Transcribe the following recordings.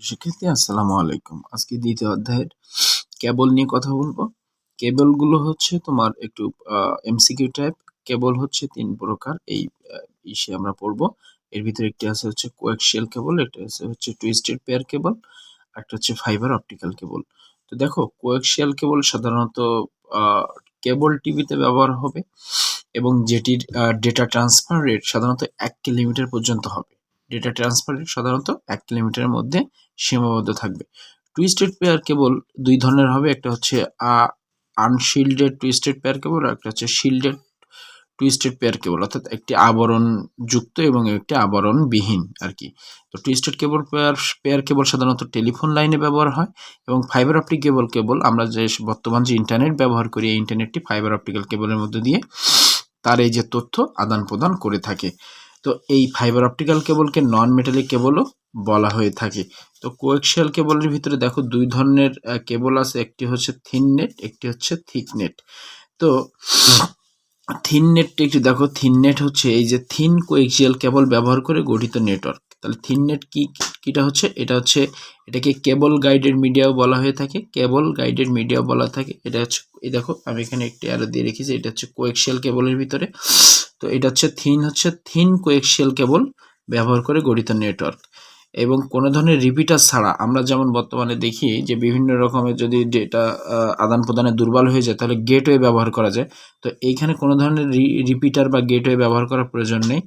শিক্ষার্থী, আসসালামু আলাইকুম। আজকে দ্বিতীয় অধ্যায়ের কেবল নিয়ে কথা বলব। কেবলগুলো হচ্ছে তোমার একটু এমসিকিউ টাইপ কেবল হচ্ছে তিন প্রকার। এই ইসে আমরা পড়ব। এর ভিতরে একটি আছে হচ্ছে কোয়াক্সিয়াল কেবল, একটা আছে হচ্ছে টুইস্টেড পেয়ার কেবল, একটা হচ্ছে ফাইবার অপটিক্যাল কেবল। তো দেখো কোয়াক্সিয়াল কেবল সাধারণত কেবল টিভিতে ব্যবহার হবে এবং যেটির ডেটা ট্রান্সফার রেট সাধারণত এক কিলোমিটার পর্যন্ত হবে। ডেটা ট্রান্সফার রেট সাধারণত এক কিলোমিটারের মধ্যে সীমাবদ্ধ থাকবে। টুইস্টেড পেয়ার কেবল দুই ধরনের হবে, একটা হচ্ছে আনশিল্ডেড টুইস্টেড পেয়ার কেবল আর একটা হচ্ছে শিল্ডেড টুইস্টেড পেয়ার কেবল। অর্থাৎ একটি আবরণ যুক্ত এবং একটি আবরণ বিহীন আর কি। তো twisted cable pair pair cable সাধারণত টেলিফোন লাইনে ব্যবহার হয় এবং ফাইবার অপটিক কেবল কেবল, আমরা যে বর্তমান যে ইন্টারনেট ব্যবহার করি, এই ইন্টারনেটটি ফাইবার অপটিক্যাল কেবলের মধ্যে দিয়ে তার এই যে তথ্য আদান প্রদান করে থাকে। তো এই ফাইবার অপটিক্যাল কেবলকে নন মেটালিক কেবলও বলা হয়ে থাকে। তো কোয়েক্সিয়াল কেবলের ভিতরে দেখো দুই ধরনের কেবল আছে, একটি হচ্ছে থিন নেট একটি হচ্ছে থিক নেট তো থিন নেটটি একটু দেখো থিন নেট হচ্ছে এই যে থিন কোয়েক্সিয়াল কেবল ব্যবহার করে গঠিত নেটওয়ার্ক তাহলে থিন নেট কি, কিটা হচ্ছে? এটা হচ্ছে, এটাকে কেবল গাইডেড মিডিয়াও বলা হয়ে থাকে। কেবল গাইডেড মিডিয়া বলা থাকে। এটা হচ্ছে, এই দেখো, আমি এখানে একটি আরও দিয়ে রেখেছি, এটা হচ্ছে কোয়েক্সিয়াল কেবলের ভিতরে। তো এটা হচ্ছে থিন হচ্ছে থিন কোয়েক্সিয়াল কেবল ব্যবহার করে গঠিত নেটওয়ার্ক। এবং কোনো ধরনের রিপিটার ছাড়া আমরা যেমন বর্তমানে দেখি যে বিভিন্ন রকমের যদি ডেটা আদান প্রদানে দুর্বল হয়ে যায়, তাহলে গেটওয়ে ব্যবহার করা যায়। তো এইখানে কোনো ধরনের রিপিটার বা গেটওয়ে ব্যবহার করার প্রয়োজন নেই।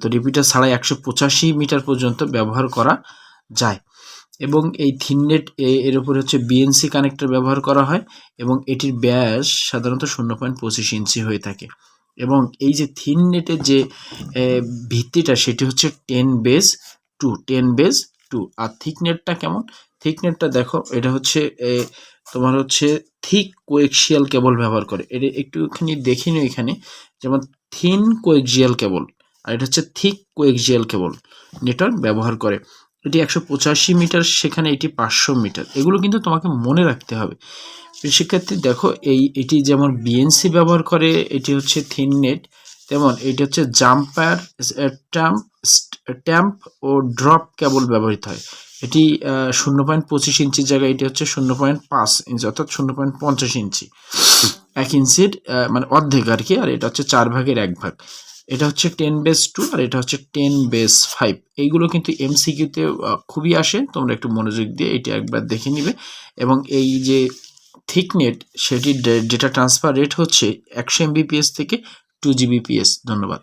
তো রিপিটার ছাড়াই একশো পঁচাশি মিটার পর্যন্ত ব্যবহার করা যায়। এবং এই থিননেট এর উপরে হচ্ছে বিএনসি কানেক্টর ব্যবহার করা হয় এবং এটির ব্যাস সাধারণত শূন্য পয়েন্ট পঁচিশ ইঞ্চি হয়ে থাকে। এবং এই যে থিন নেটের যে ভিত্তিটা সেটি হচ্ছে ten base two ten base two আর থিক নেটটা কেমন? থিক নেটটা দেখো, এটা হচ্ছে তোমার হচ্ছে থিক কোয়েক্সিয়াল কেবল ব্যবহার করে। এটা একটুখানি দেখি নিও এখানে, যেমন থিন কোয়েক্সিয়াল কেবল আর এটা হচ্ছে থিক কোয়েক্সিয়াল কেবল নেটওয়ার্ক ব্যবহার করে। এটি একশো পঁচাশি মিটার, সেখানে এটি পাঁচশো মিটার। এগুলো কিন্তু তোমাকে মনে রাখতে হবে। শিক্ষার্থী দেখো, এই, এটি যেমন বিএনসি ব্যবহার করে, এটি হচ্ছে থিন নেট তেমন এটি হচ্ছে জাম্পার ট্যাম্প ট্যাম্প ও ড্রপ কেবল ব্যবহৃত হয়। এটি শূন্য পয়েন্ট পঁচিশ ইঞ্চির জায়গায়, এটি হচ্ছে শূন্য পয়েন্ট পাঁচ ইঞ্চি, অর্থাৎ শূন্য পয়েন্ট পঞ্চাশ ইঞ্চি। এক ইঞ্চির মানে অর্ধেক আর কি, আর এটা হচ্ছে চার ভাগের এক ভাগ। এটা হচ্ছে টেন বেস টু আর এটা হচ্ছে টেন বেস ফাইভ এইগুলো কিন্তু এমসিকিউতে খুবই আসে, তোমরা একটু মনোযোগ দিয়ে এটা একবার দেখে নিবে। এবং এই যে থিকনেট সেটির ডেটা ট্রান্সফার রেট হচ্ছে একশো এমবিপিএস থেকে টু জিবিপিএস ধন্যবাদ।